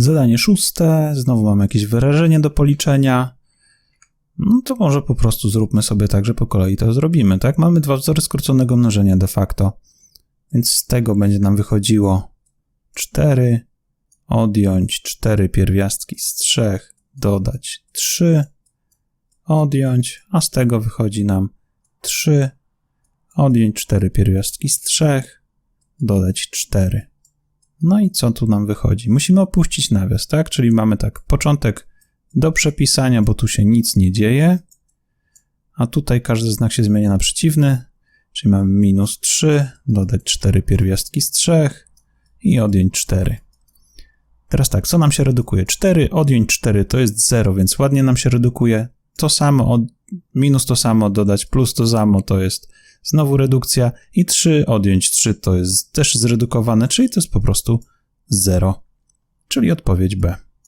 Zadanie szóste, znowu mamy jakieś wyrażenie do policzenia. No to może po prostu zróbmy sobie tak, że po kolei to zrobimy, tak? Mamy dwa wzory skróconego mnożenia de facto. Więc z tego będzie nam wychodziło 4, odjąć 4 pierwiastki z 3, dodać 3, odjąć, a z tego wychodzi nam 3, odjąć 4 pierwiastki z 3, dodać 4. No i co tu nam wychodzi? Musimy opuścić nawias, tak? Czyli mamy tak, początek do przepisania, bo tu się nic nie dzieje, a tutaj każdy znak się zmienia na przeciwny, czyli mamy minus 3, dodać 4 pierwiastki z 3 i odjąć 4. Teraz tak, co nam się redukuje? 4, odjąć 4 to jest 0, więc ładnie nam się redukuje. To samo, minus to samo dodać, plus to samo to jest znowu redukcja i 3 odjąć 3 to jest też zredukowane, czyli to jest po prostu 0, czyli odpowiedź B.